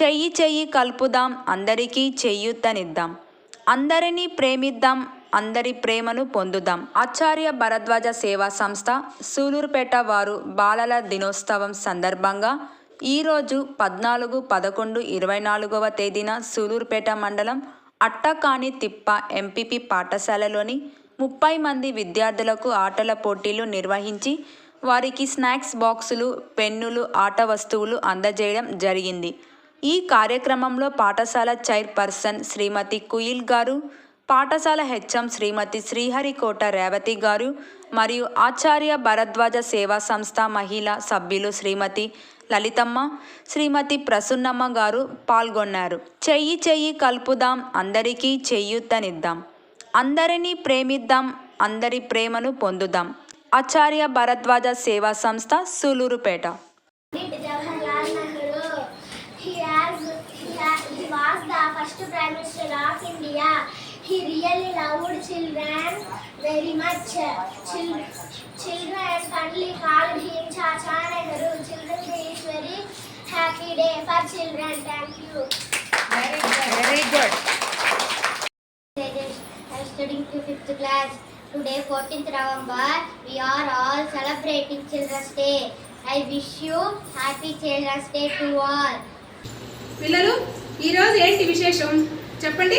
చెయ్యి చెయ్యి కలుపుదాం అందరికీ చెయ్యుత్తనిద్దాం అందరినీ ప్రేమిద్దాం అందరి ప్రేమను పొందుదాం. ఆచార్య భరద్వాజ సేవా సంస్థ సూలూరుపేట వారు బాలల దినోత్సవం సందర్భంగా ఈరోజు పద్నాలుగు పదకొండు ఇరవై నాలుగవ తేదీన సూలూరుపేట మండలం అట్టకాని తిప్ప ఎంపీపీ పాఠశాలలోని ముప్పై మంది విద్యార్థులకు ఆటల పోటీలు నిర్వహించి వారికి స్నాక్స్ బాక్సులు పెన్నులు ఆట వస్తువులు అందజేయడం జరిగింది. ఈ కార్యక్రమంలో పాఠశాల చైర్పర్సన్ శ్రీమతి కుయిల్ గారు పాఠశాల హెచ్ఎం శ్రీమతి శ్రీహరికోట రేవతి గారు మరియు ఆచార్య భరద్వాజ సేవా సంస్థ మహిళా సభ్యులు శ్రీమతి లలితమ్మ శ్రీమతి ప్రసున్నమ్మ గారు పాల్గొన్నారు. చెయ్యి చెయ్యి కలుపుదాం అందరికీ చెయ్యుత్తనిద్దాం అందరినీ ప్రేమిద్దాం అందరి ప్రేమను పొందుదాం. Acharya Bharadwaja Seva Samstha Sullurpeta Did Jawaharlal Nehru. He, has, he, ha- he was the first Prime Minister of India. He really loved children very much. Chil- children fondly called him Chacha Nehru. Children's Day is very happy day for children. Thank you. Very good I am studying to fifth class. Today, 14th November, we are all celebrating Children's Day. I wish you happy Children's Day to all. పిల్లలు ఈరోజు ఏంటి విశేషం? చెప్పండి.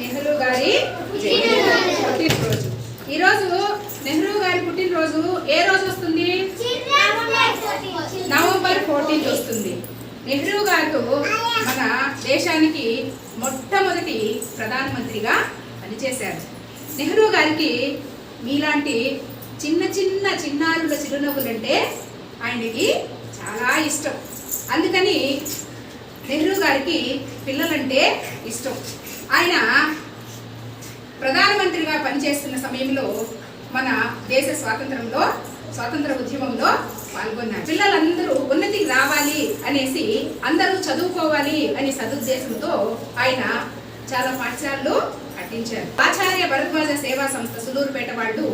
నెహ్రూ గారి పుట్టినరోజు. ఈరోజు నెహ్రూ గారి పుట్టినరోజు ఏ రోజు వస్తుంది? నవంబర్ ఫోర్టీన్త్ వస్తుంది. నెహ్రూ గారు మన దేశానికి మొట్టమొదటి ప్రధానమంత్రిగా పనిచేశారు. నెహ్రూ గారికి మీలాంటి చిన్న చిన్న చిన్నారుల చిరునవ్వులంటే ఆయనకి చాలా ఇష్టం. అందుకని నెహ్రూ గారికి పిల్లలంటే ఇష్టం. ఆయన ప్రధానమంత్రిగా పనిచేస్తున్న సమయంలో మన దేశ స్వాతంత్రంలో స్వాతంత్ర ఉద్యమంలో పాల్గొన్నారు. పిల్లలందరూ ఉన్నతికి రావాలి అనేసి అందరూ చదువుకోవాలి అనే సదుద్దేశంతో ఆయన చాలా పాఠశాలలు కట్టించారు. ఆచార్య భరద్వాజ సేవా సంస్థ సులూరుపేట వాళ్ళు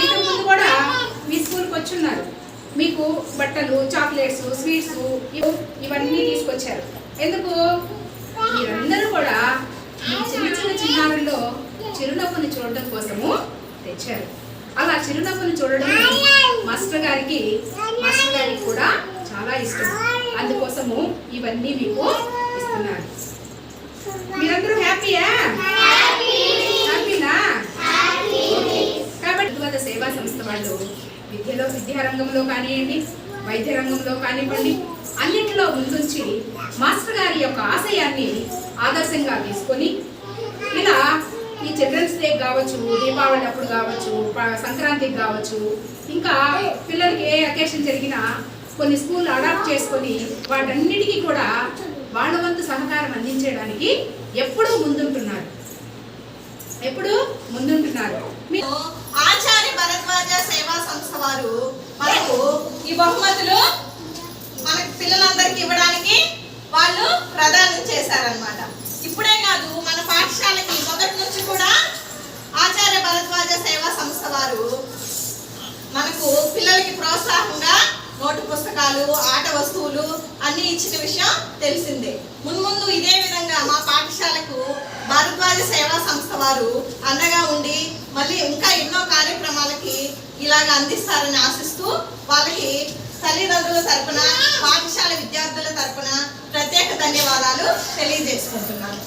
ఇంతకు ముందు కూడా మీ స్కూల్కి వచ్చున్నారు. మీకు బట్టలు చాక్లెట్స్ స్వీట్స్ ఇవన్నీ తీసుకొచ్చారు. ఎందుకు? మీరందరూ కూడా మీ చిన్న చిన్న చిన్నారుల్లో చిరునవ్వుని చూడడం కోసము తెచ్చారు. అలా చిరునవ్వుని చూడడం మాస్టర్ గారికి మాస్టర్ గారికి కూడా చాలా ఇష్టం. అందుకోసము ఇవన్నీ మీకు ఇస్తున్నారు మీరందరూ హ్యాపీయా? హ్యాపీనా? కాబట్టి సేవా సంస్థ వాళ్ళు విద్యలో విద్యారంగంలో కానివ్వండి వైద్య రంగంలో కానివ్వండి అన్నింటిలో ముందుంచి మాస్టర్ గారి యొక్క ఆశయాన్ని ఆదర్శంగా తీసుకొని ఇలా ఈ చిల్డ్రన్స్ డే కావచ్చు దీపావళి అప్పుడు కావచ్చు సంక్రాంతికి కావచ్చు ఇంకా పిల్లలకి ఏ అకేషన్ జరిగినా కొన్ని స్కూల్ అడాప్ట్ చేసుకొని వాటన్నిటికీ కూడా వాళ్ళ వంతు సహకారం అందించడానికి ఎప్పుడూ ముందుంటున్నారు. ఎప్పుడు ముందుంటున్నారు. ఆచార్య భరద్వాజ సేవా సంస్థ వారు మనకు ఈ బహుమతులు మన పిల్లలందరికీ ఇవ్వడానికి వాళ్ళు ప్రదానం చేశారనమాట ఇప్పుడే కాదు మన పాఠశాలకి మొదటి నుంచి కూడా ఆచార్య భరద్వాజ సేవా సంస్థ వారు మనకు పిల్లలకి ప్రోత్సాహంగా నోటు పుస్తకాలు ఆట వస్తువులు అన్ని ఇచ్చిన విషయం తెలిసిందే. మున్ముందు ఇదే విధంగా మా పాఠశాలకు భారద్వాజ సేవా సంస్థ వారు అండగా ఉండి మళ్ళీ ఇంకా ఎన్నో కార్యక్రమాలకి ఇలాగ అందిస్తారని ఆశిస్తూ వాళ్ళకి తల్లిదండ్రుల తరపున పాఠశాల విద్యార్థుల తరపున ప్రత్యేక ధన్యవాదాలు తెలియజేసుకుంటున్నాను.